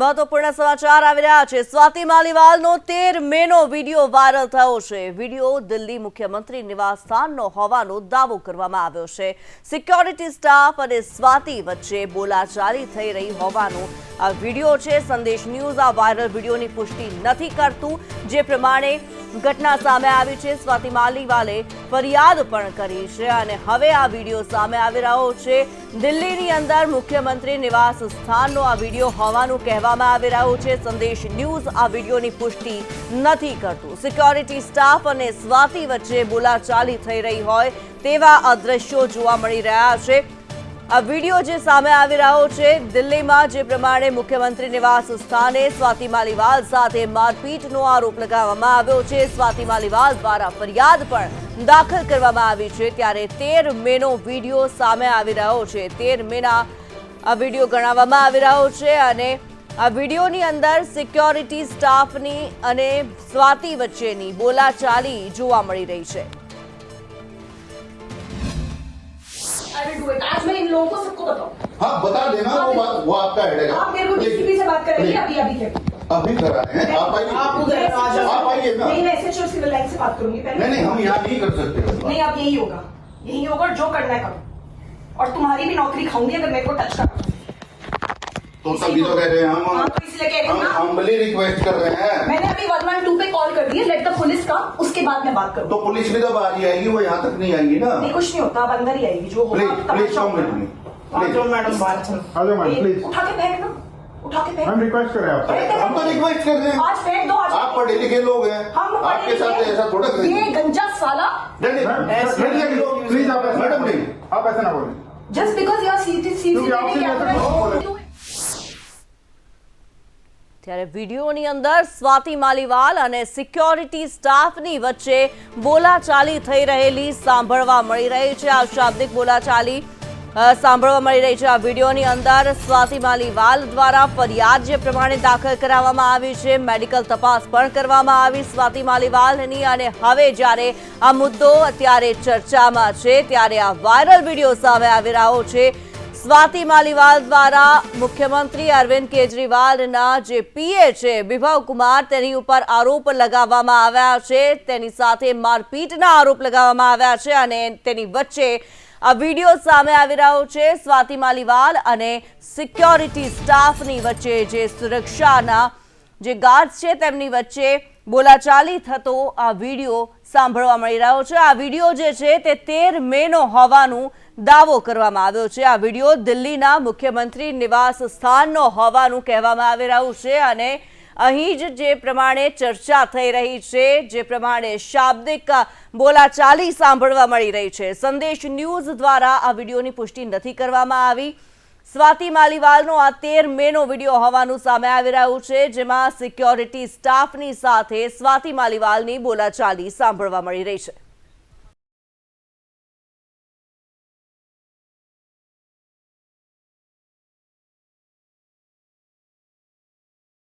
મહત્વપૂર્ણ સમાચાર આવી રહ્યા છે. સ્વાતિ માલીવાલનો તેર મેનો વીડિયો વાયરલ થયો છે. વીડિયો દિલ્હી મુખ્યમંત્રી નિવાસસ્થાનનો હોવાનો દાવો કરવામાં આવ્યો છે. સિક્યોરિટી સ્ટાફ અને સ્વાતિ વચ્ચે બોલાચાલી થઈ રહી હોવાનો આ વીડિયો છે. સંદેશ ન્યૂઝ આ વાયરલ વિડીયોની પુષ્ટિ નથી કરતું, જે પ્રમાણે ઘટના સામે આવી છે. સ્વાતિ માલીવાલે ફરિયાદ પણ કરી છે અને હવે આ વીડિયો સામે આવી રહ્યો છે. દિલ્હીની અંદર મુખ્યમંત્રી નિવાસ સ્થાનનો આ વીડિયો હોવાનું કહેવામાં આવી રહ્યું છે. સંદેશ ન્યૂઝ આ વિડીયોની પુષ્ટિ નથી કરતું. સિક્યોરિટી સ્ટાફ અને સ્વાતિ વચ્ચે બોલાચાલી થઈ રહી હોય તેવા આ દ્રશ્યો જોવા મળી રહ્યા છે. આ વીડિયો જે સામે આવી રહ્યો છે, દિલ્હીમાં જે પ્રમાણે મુખ્યમંત્રી નિવાસ સ્થાને સ્વાતિ માલીવાલ સાથે મારપીટનો આરોપ લગાવવામાં આવ્યો છે. સ્વાતિ માલીવાલ દ્વારા ફરિયાદ પણ દાખલ કરવામાં આવી છે. ત્યારે તેર મેનો વીડિયો સામે આવી રહ્યો છે. તેર મેના આ વીડિયો ગણાવવામાં આવી રહ્યો છે અને આ વિડીયોની અંદર સિક્યોરિટી સ્ટાફની અને સ્વાતિ વચ્ચેની બોલાચાલી જોવા મળી રહી છે. विल डू इट आज मैं इन लोगों को सबको बताऊँ। हाँ बता देना वो बात वो आपका हेड है। आप मेरे को डीसीपी से बात करेंगे अभी अभी के अभी करा रहे हैं। आप आइए। आप उधर आ जाओ आप आइए ना। नहीं मैं एसएचओ सिविल लाइन से बात करूँगी पहले। नहीं नहीं हम यहाँ नहीं कर सकते नहीं अब यही होगा। यही होगा और जो करना है करो। और तुम्हारी भी नौकरी खाऊँगी अगर मेरे को टच कर तो तभी तो कह रहे हैं हम हाँ, तो इसलिए कह रही हूँ। हम्बली रिक्वेस्ट कर रहे हैं। मैंने अभी वन वन टू पे कॉल कर दी है लेट द पुलिस का उसके बाद मैं बात करूँ। तो पुलिस भी तो बाहर ही आएगी वो यहाँ तक नहीं आएगी ना? नहीं कुछ नहीं होता अब अंदर ही आएगी जो मैडम बाहर चलो। मैडम, उठा के फेंक ना उठा के फेंक हम रिक्वेस्ट कर रहे हैं आपसे। हम तो रिक्वेस्ट कर रहे हैं। आज फेंक दो आज आप पढ़े लिखे लोग हैं। हम आपके साथ ऐसा थोड़ा ये गंजा साला। प्लीज़ आप ऐसा मैडम ना नहीं बोलें। आप ऐसा ना बोलें। जस्ट बिकॉज़ यू आर क्यों बोले? ત્યારે વિડીયોની અંદર સ્વાતિ માલીવાલ અને સિક્યોરિટી સ્ટાફની વચ્ચે બોલાચાલી થઈ રહેલી સાંભળવા મળી રહી છે. આ શાબ્દિક બોલાચાલી સાંભળવા મળી રહી છે. આ વિડીયોની અંદર સ્વાતિ માલીવાલ દ્વારા ફરિયાદ જે પ્રમાણે દાખલ કરાવવામાં આવી છે, મેડિકલ તપાસ પણ કરવામાં આવી સ્વાતિ માલીવાલની અને હવે જ્યારે આ મુદ્દો અત્યારે ચર્ચામાં છે, ત્યારે આ વાયરલ વીડિયો સામે આવી રહ્યો છે. સ્વાતિ માલીવાલ દ્વારા મુખ્યમંત્રી અરવિંદ કેજરીવાલના જે પીએ છે, વિભવ કુમાર, તેની ઉપર આરોપ લગાવવામાં આવ્યા છે. તેની સાથે મારપીટના આરોપ લગાવવામાં આવ્યા છે અને તેની વચ્ચે આ વીડિયો સામે આવી રહ્યો છે. સ્વાતિ માલીવાલ અને સિક્યોરિટી સ્ટાફની વચ્ચે જે સુરક્ષાના જે ગાર્ડ છે, તેમની વચ્ચે બોલાચાલી થતો આ વીડિયો સાંભળવા મળી રહ્યો છે. આ વીડિયો જે છે તે તેર મેનો હોવાનું દાવો કરવામાં આવ્યો છે. આ વીડિયો દિલ્હીના મુખ્યમંત્રી નિવાસ સ્થાનનો હોવાનું કહેવામાં આવી રહ્યું છે અને અહીં જ જે પ્રમાણે ચર્ચા થઈ રહી છે, જે પ્રમાણે શાબ્દિક બોલાચાલી સાંભળવા મળી રહી છે. સંદેશ ન્યૂઝ દ્વારા આ વિડીયોની પુષ્ટિ નથી કરવામાં આવી. સ્વાતિ માલીવાલનો આ તેર મેનો વીડિયો હોવાનું સામે આવી રહ્યું છે, જેમાં સિક્યોરિટી સ્ટાફની સાથે સ્વાતિ માલીવાલની બોલાચાલી સાંભળવા મળી રહી છે.